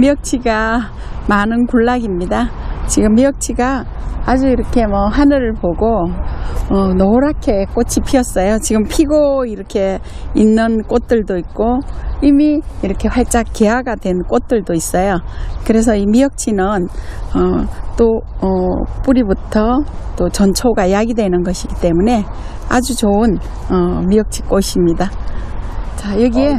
미역치가 많은 군락입니다. 지금 미역치가 아주 이렇게 뭐 하늘을 보고 어, 노랗게 꽃이 피었어요. 지금 피고 이렇게 있는 꽃들도 있고 이미 이렇게 활짝 개화가 된 꽃들도 있어요. 그래서 이 미역치는 어, 또 어, 뿌리부터 또 전초가 약이 되는 것이기 때문에 아주 좋은 어, 미역치 꽃입니다. 자 여기에 아,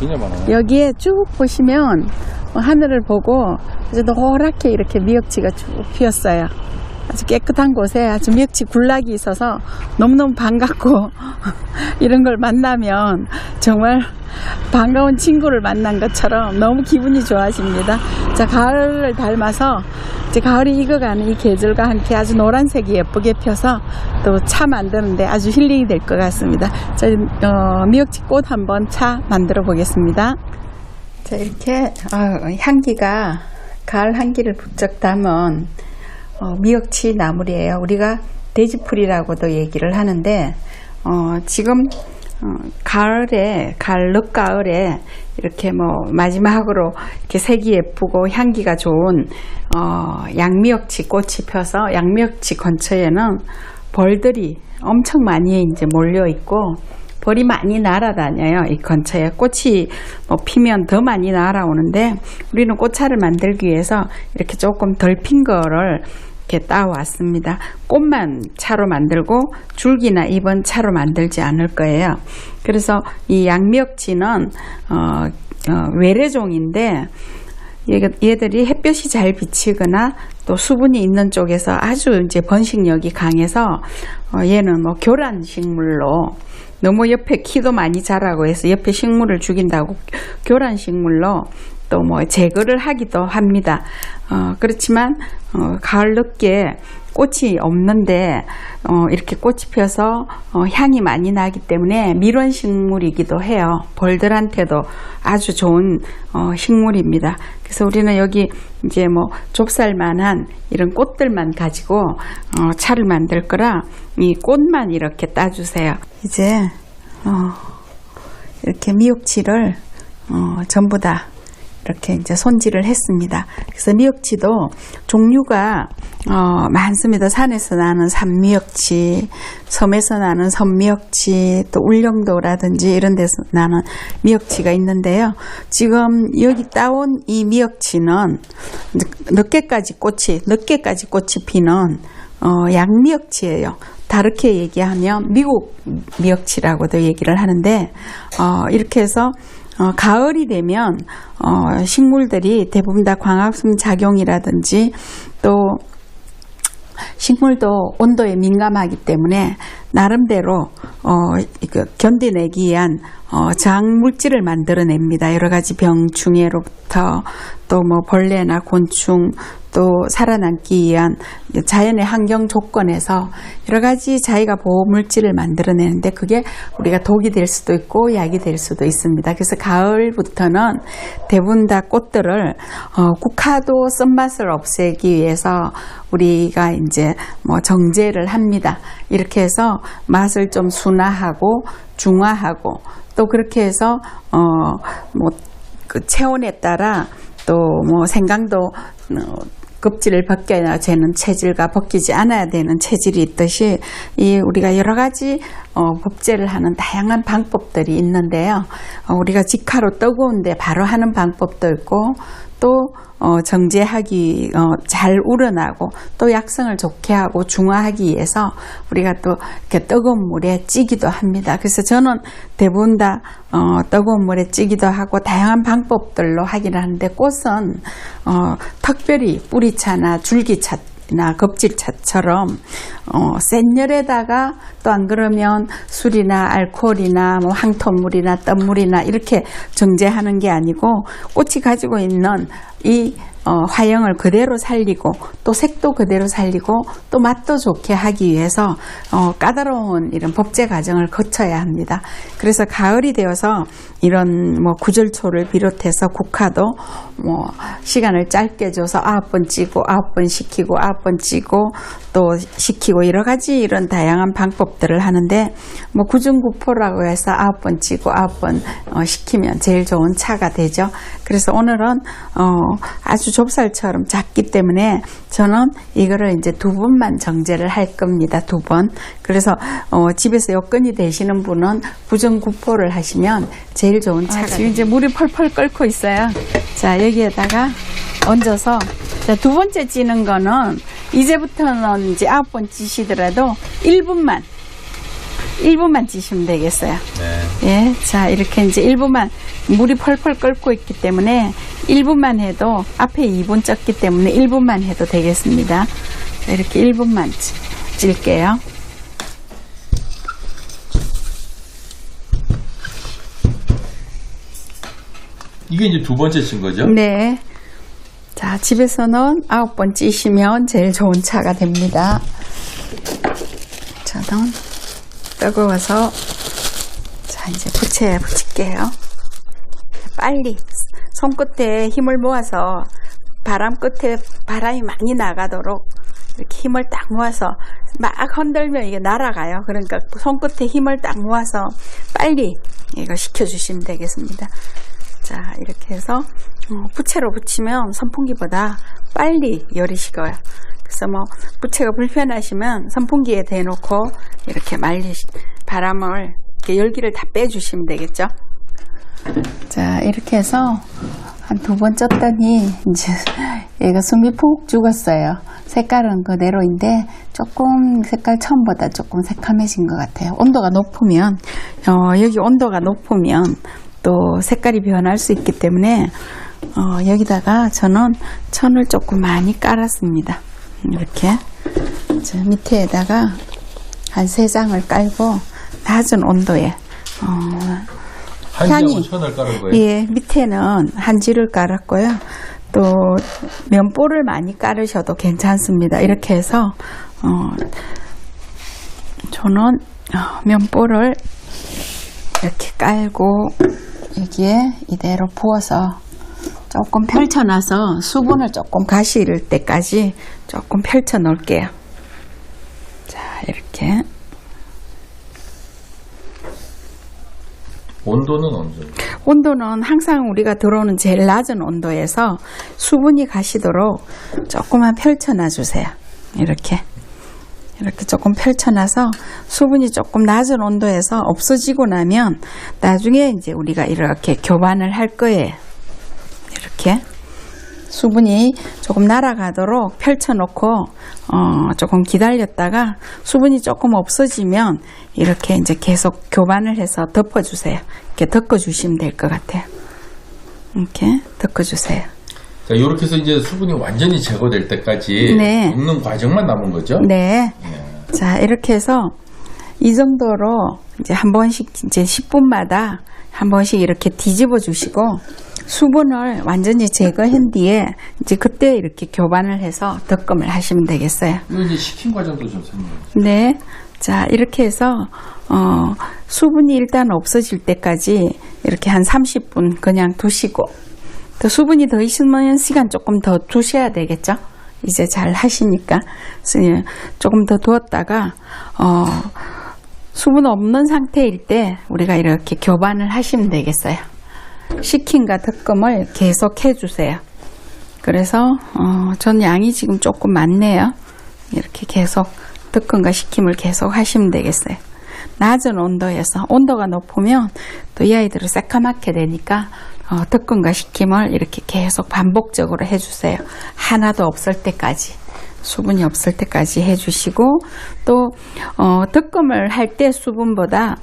굉장히 많아요. 여기에 쭉 보시면 어, 하늘을 보고 아주 노랗게 이렇게 미역치가 쭉 피었어요. 아주 깨끗한 곳에 아주 미역치 군락이 있어서 너무너무 반갑고 이런 걸 만나면 정말 반가운 친구를 만난 것처럼 너무 기분이 좋아집니다. 자, 가을을 닮아서 이제 가을이 익어가는 이 계절과 함께 아주 노란색이 예쁘게 펴서 또 차 만드는데 아주 힐링이 될 것 같습니다. 자, 어, 미역치 꽃 한번 차 만들어 보겠습니다. 자, 이렇게 어, 향기가 가을 향기를 부쩍 담은 어, 미역치 나물이에요. 우리가 돼지풀이라고도 얘기를 하는데 어, 지금 어, 가을에 가을 늦가을에 이렇게 뭐 마지막으로 이렇게 색이 예쁘고 향기가 좋은 어, 양미역치 꽃이 펴서 양미역치 근처에는 벌들이 엄청 많이 이제 몰려 있고 벌이 많이 날아다녀요. 이 근처에 꽃이 뭐 피면 더 많이 날아오는데 우리는 꽃차를 만들기 위해서 이렇게 조금 덜 핀 거를 이렇게 따왔습니다. 꽃만 차로 만들고 줄기나 잎은 차로 만들지 않을 거예요. 그래서 이 양미역치는 어, 어, 외래종인데 얘들이 햇볕이 잘 비치거나 또 수분이 있는 쪽에서 아주 이제 번식력이 강해서 어, 얘는 뭐 교란 식물로 너무 옆에 키도 많이 자라고 해서 옆에 식물을 죽인다고 교란 식물로 또 뭐 제거를 하기도 합니다. 어, 그렇지만 어, 가을 늦게 꽃이 없는데 어, 이렇게 꽃이 펴서 어, 향이 많이 나기 때문에 밀원 식물이기도 해요. 벌들한테도 아주 좋은 어, 식물입니다. 그래서 우리는 여기 이제 뭐 좁쌀만한 이런 꽃들만 가지고 어, 차를 만들 거라 이 꽃만 이렇게 따주세요. 이제 어, 이렇게 미역치를 어, 전부 다 이렇게 이제 손질을 했습니다. 그래서 미역치도 종류가 어, 많습니다. 산에서 나는 산미역치, 섬에서 나는 섬미역치, 또 울릉도라든지 이런 데서 나는 미역치가 있는데요. 지금 여기 따온 이 미역치는 늦게까지 꽃이 늦게까지 꽃이 피는 어, 양미역치예요. 다르게 얘기하면 미국 미역치라고도 얘기를 하는데 어, 이렇게 해서 어, 가을이 되면 어, 식물들이 대부분 다 광합성 작용이라든지 또 식물도 온도에 민감하기 때문에 나름대로 어, 이거 견디내기 위한 어, 저항 물질을 만들어냅니다. 여러 가지 병충해로부터 또 뭐 벌레나 곤충 또 살아남기 위한 자연의 환경 조건에서 여러 가지 자기가 보호 물질을 만들어내는데 그게 우리가 독이 될 수도 있고 약이 될 수도 있습니다. 그래서 가을부터는 대부분 다 꽃들을 어, 국화도 쓴맛을 없애기 위해서 우리가 이제 뭐 정제를 합니다. 이렇게 해서 맛을 좀 순화하고 중화하고 또 그렇게 해서 어뭐 체온에 따라 또 뭐 생강도 어, 껍질을 벗겨야 되는 체질과 벗기지 않아야 되는 체질이 있듯이 이 우리가 여러 가지 어, 법제를 하는 다양한 방법들이 있는데요. 어, 우리가 직화로 뜨거운데 바로 하는 방법도 있고 또 어, 정제하기 어, 잘 우러나고 또 약성을 좋게 하고 중화하기 위해서 우리가 또 이렇게 뜨거운 물에 찌기도 합니다. 그래서 저는 대부분 다 어, 뜨거운 물에 찌기도 하고 다양한 방법들로 하긴 하는데 꽃은 어, 특별히 뿌리차나 줄기차 나 껍질차처럼 어, 센 열에다가 또 안 그러면 술이나 알코올이나 뭐 황토물이나 떫물이나 이렇게 정제하는 게 아니고 꽃이 가지고 있는 이 어, 화형을 그대로 살리고 또 색도 그대로 살리고 또 맛도 좋게 하기 위해서 어, 까다로운 이런 법제 과정을 거쳐야 합니다. 그래서 가을이 되어서 이런 뭐 구절초를 비롯해서 국화도 뭐 시간을 짧게 줘서 아홉 번 찌고 아홉 번 식히고 아홉 번 찌고 또 식히고 여러 가지 이런 다양한 방법들을 하는데 뭐 구중구포라고 해서 아홉 번 찌고 아홉 번 어, 식히면 제일 좋은 차가 되죠. 그래서 오늘은 어, 아주 좁쌀처럼 작기 때문에 저는 이거를 이제 두 번만 정제를 할 겁니다. 두 번. 그래서 어, 집에서 여건이 되시는 분은 구중구포를 하시면 제일 좋은 차가 지금 이제 물이 펄펄 끓고 있어요. 자 여기에다가 얹어서 자, 두 번째 찌는 거는 이제부터는 이제 아홉 번 찌시더라도 1분만 1분만 찌시면 되겠어요. 네. 예. 자, 이렇게 이제 1분만 물이 펄펄 끓고 있기 때문에 1분만 해도 앞에 2분 쪘기 때문에 1분만 해도 되겠습니다. 자, 이렇게 1분만 찔게요. 이게 이제 두 번째 친 거죠? 네. 자, 집에서는 아홉 번 찌시면 제일 좋은 차가 됩니다. 저는 뜨거워서 자, 이제 부채에 붙일게요. 빨리 손끝에 힘을 모아서 바람 끝에 바람이 많이 나가도록 이렇게 힘을 딱 모아서 막 흔들면 이게 날아가요. 그러니까 손끝에 힘을 딱 모아서 빨리 이거 식혀주시면 되겠습니다. 자, 이렇게 해서 어, 부채로 붙이면 선풍기보다 빨리 열이 식어요. 그래서 뭐 부채가 불편하시면 선풍기에 대놓고 이렇게 말리 바람을 이렇게 열기를 다 빼주시면 되겠죠. 자, 이렇게 해서 한 두 번 쪘더니 이제 얘가 숨이 푹 죽었어요. 색깔은 그대로인데 조금 색깔 처음보다 조금 새카매진 것 같아요. 온도가 높으면 어, 여기 온도가 높으면 또 색깔이 변할 수 있기 때문에 어, 여기다가 저는 천을 조금 많이 깔았습니다. 이렇게 저 밑에다가 한 세 장을 깔고 낮은 온도에 어, 한지하고 향이. 천을 깔은 거예요? 예, 밑에는 한지를 깔았고요. 또 면보를 많이 깔으셔도 괜찮습니다. 이렇게 해서 어, 저는 어, 면보를 이렇게 깔고 여기에 이대로 부어서 조금 펼쳐놔서 수분을 조금 가실 때까지 조금 펼쳐 놓을게요. 자, 이렇게. 온도는 정도? 온도는 항상 우리가 들어오는 제일 낮은 온도에서 수분이 가시도록 조금만 펼쳐놔 주세요. 이렇게. 이렇게 조금 펼쳐놔서 수분이 조금 낮은 온도에서 없어지고 나면 나중에 이제 우리가 이렇게 교반을 할 거예요. 이렇게. 수분이 조금 날아가도록 펼쳐놓고 어, 조금 기다렸다가 수분이 조금 없어지면 이렇게 이제 계속 교반을 해서 덮어주세요. 이렇게 덮어주시면 될 것 같아요. 이렇게 덮어주세요. 자, 이렇게 해서 이제 수분이 완전히 제거될 때까지 네. 굽는 과정만 남은 거죠? 네. 예. 자, 이렇게 해서 이 정도로 이제 한 번씩 이제 10분마다 한 번씩 이렇게 뒤집어 주시고 수분을 완전히 제거한 뒤에 이제 그때 이렇게 교반을 해서 덮음을 하시면 되겠어요. 이제 식힌 과정도 좀 설명해 주세요. 네. 자, 이렇게 해서, 어, 수분이 일단 없어질 때까지 이렇게 한 30분 그냥 두시고, 또 수분이 더 있으면 시간 조금 더 두셔야 되겠죠? 이제 잘 하시니까. 그래서 예, 조금 더 두었다가, 어, 수분 없는 상태일 때 우리가 이렇게 교반을 하시면 되겠어요. 식힘과 덮음을 계속 해주세요. 그래서, 어, 전 양이 지금 조금 많네요. 이렇게 계속 덮음과 식힘을 계속 하시면 되겠어요. 낮은 온도에서 온도가 높으면 또 이 아이들을 새까맣게 되니까 어, 덮음과 식힘을 이렇게 계속 반복적으로 해주세요. 하나도 없을 때까지 수분이 없을 때까지 해주시고 또 어, 덮음을 할 때 수분보다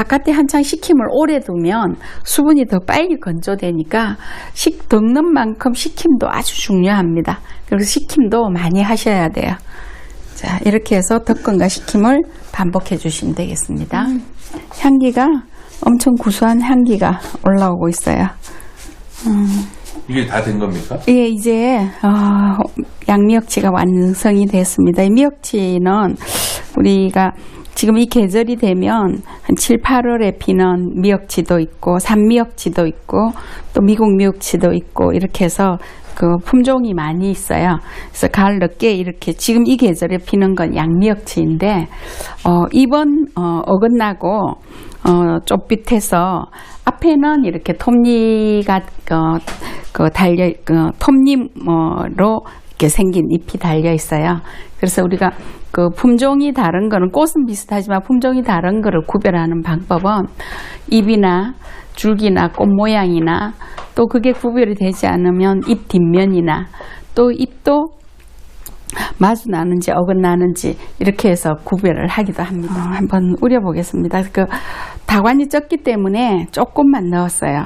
바깥에 한창 식힘을 오래 두면 수분이 더 빨리 건조되니까 식 덮는 만큼 식힘도 아주 중요합니다. 그래서 식힘도 많이 하셔야 돼요. 자, 이렇게 해서 덮건과 식힘을 반복해 주시면 되겠습니다. 향기가 엄청 구수한 향기가 올라오고 있어요. 이게 다 된 겁니까? 예, 이제 어, 양미역치가 완성이 됐습니다. 이 미역치는 우리가 지금 이 계절이 되면 한 7, 8월에 피는 미역치도 있고 산미역치도 있고 또 미국 미역치도 있고 이렇게 해서 그 품종이 많이 있어요. 그래서 가을 늦게 이렇게 지금 이 계절에 피는 건 양미역치인데 어 이번 어 어긋나고 어 좁빛해서 앞에는 이렇게 톱니가 어, 그 달려 그 톱니로 이렇게 생긴 잎이 달려 있어요. 그래서 우리가 그 품종이 다른 거는 꽃은 비슷하지만 품종이 다른 거를 구별하는 방법은 잎이나 줄기나 꽃 모양이나 또 그게 구별이 되지 않으면 잎 뒷면이나 또 잎도 마주 나는지 어긋나는지 이렇게 해서 구별을 하기도 합니다. 어, 한번 우려보겠습니다. 그 다관이 적기 때문에 조금만 넣었어요.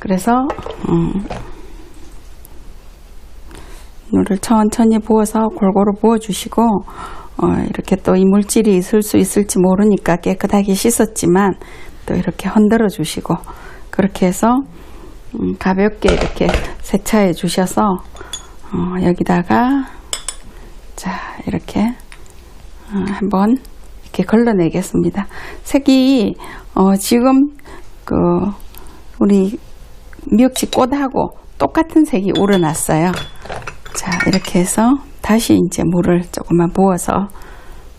그래서 음, 물을 천천히 부어서 골고루 부어주시고 어, 이렇게 또 이물질이 있을 수 있을지 모르니까 깨끗하게 씻었지만 또 이렇게 흔들어 주시고 그렇게 해서 음, 가볍게 이렇게 세차해 주셔서 어, 여기다가 자 이렇게 어, 한번 이렇게 걸러내겠습니다. 색이 어, 지금 그 우리 미역치 꽃하고 똑같은 색이 우러났어요. 자 이렇게 해서 다시 이제 물을 조금만 부어서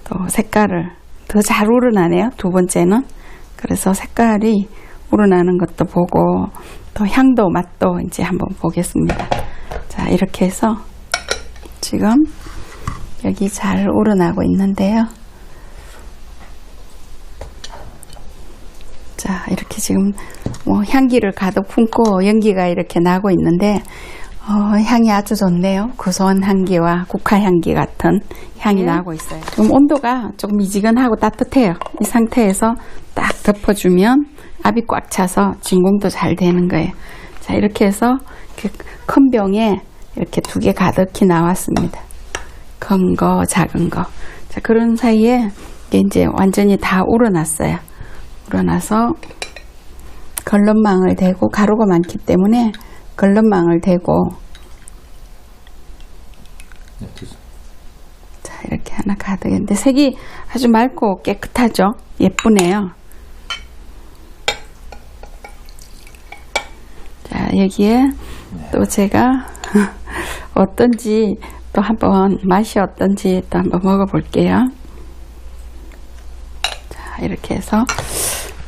또 색깔을 더 잘 우러나네요. 두 번째는 그래서 색깔이 우러나는 것도 보고 또 향도 맛도 이제 한번 보겠습니다. 자 이렇게 해서 지금 여기 잘 우러나고 있는데요. 자, 이렇게 지금 뭐 향기를 가득 품고 연기가 이렇게 나고 있는데 어, 향이 아주 좋네요. 고소한 향기와 국화 향기 같은 향이 나고 있어요. 좀 온도가 조금 미지근하고 따뜻해요. 이 상태에서 딱 덮어주면 압이 꽉 차서 진공도 잘 되는 거예요. 자, 이렇게 해서 이렇게 큰 병에 이렇게 두 개 가득히 나왔습니다. 큰 거, 작은 거. 자, 그런 사이에 이게 이제 완전히 다 우러났어요. 우러나서 걸름망을 대고 가루가 많기 때문에 걸름망을 대고. 네. 자 이렇게 하나 가득인데 색이 아주 맑고 깨끗하죠? 예쁘네요. 자 여기에 또 제가 어떤지 또 한번 맛이 어떤지 또 한번 먹어 볼게요. 자 이렇게 해서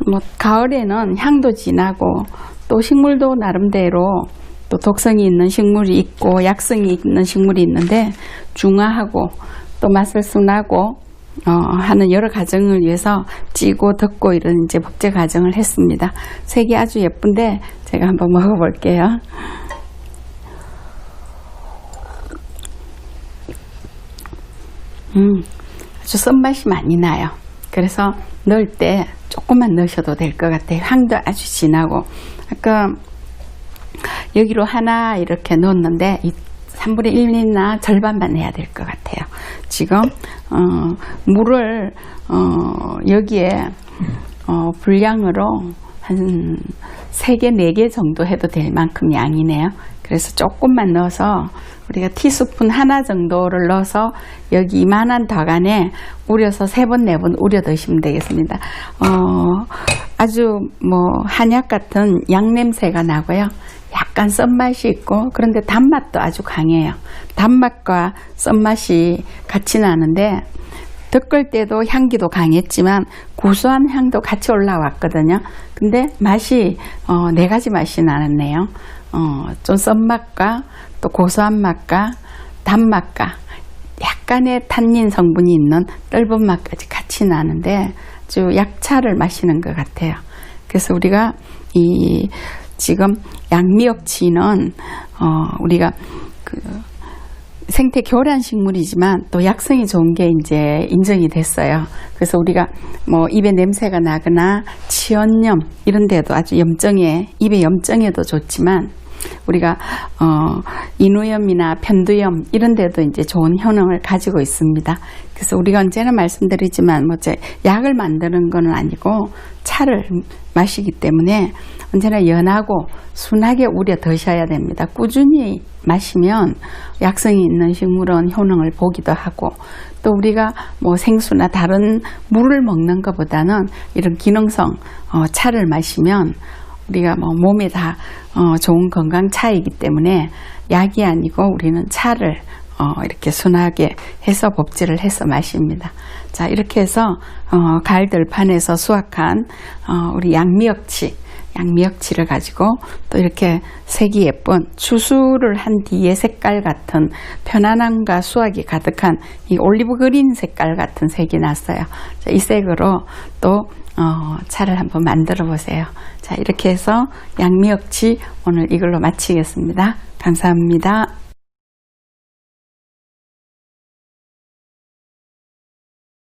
뭐 가을에는 향도 진하고 또 식물도 나름대로 또 독성이 있는 식물이 있고 약성이 있는 식물이 있는데 중화하고 또 맛을 순하고 어, 하는 여러 과정을 위해서 찌고 덮고 이런 이제 복제 과정을 했습니다. 색이 아주 예쁜데 제가 한번 먹어볼게요. 음, 아주 쓴맛이 많이 나요. 그래서 넣을 때 조금만 넣으셔도 될 것 같아요. 향도 아주 진하고 아까 여기로 하나 이렇게 넣었는데 이 3분의 1이나 절반만 해야 될 것 같아요. 지금 어, 물을 어, 여기에 어, 분량으로 한 3개, 4개 정도 해도 될 만큼 양이네요. 그래서 조금만 넣어서 우리가 티스푼 하나 정도를 넣어서 여기 이만한 덕안에 우려서 세 번, 네 번 우려 드시면 되겠습니다. 어, 아주 뭐 한약 같은 양 냄새가 나고요. 약간 썬맛이 있고 그런데 단맛도 아주 강해요. 단맛과 썬맛이 같이 나는데 덮을 때도 향기도 강했지만 고소한 향도 같이 올라왔거든요. 근데 맛이 어, 네 가지 맛이 나네요. 어, 좀 썬맛과 또 고소한 맛과 단맛과 약간의 탄닌 성분이 있는 떫은 맛까지 같이 나는데 아주 약차를 마시는 것 같아요. 그래서 우리가 이 지금 양미역치는 어, 우리가 그 생태 교란 식물이지만 또 약성이 좋은 게 이제 인정이 됐어요. 그래서 우리가 뭐 입에 냄새가 나거나 치연염 이런 데도 아주 염증에 입에 염증에도 좋지만 우리가 어, 인후염이나 편두염 이런 데도 이제 좋은 효능을 가지고 있습니다. 그래서 우리가 언제나 말씀드리지만 뭐제 약을 만드는 건 아니고 차를 마시기 때문에 언제나 연하고 순하게 우려 드셔야 됩니다. 꾸준히 마시면 약성이 있는 식물은 효능을 보기도 하고 또 우리가 뭐 생수나 다른 물을 먹는 것보다는 이런 기능성 어, 차를 마시면 우리가 뭐 몸에 다 어, 좋은 건강 차이기 때문에 약이 아니고 우리는 차를 어, 이렇게 순하게 해서 법질을 해서 마십니다. 자 이렇게 해서 어, 가을 들판에서 수확한 어, 우리 양미역치 양미역치를 가지고 또 이렇게 색이 예쁜 추수를 한 뒤에 색깔 같은 편안함과 수확이 가득한 이 올리브 그린 색깔 같은 색이 났어요. 자, 이 색으로 또 어, 차를 한번 만들어 보세요. 자, 이렇게 해서 양미역치 오늘 이걸로 마치겠습니다. 감사합니다.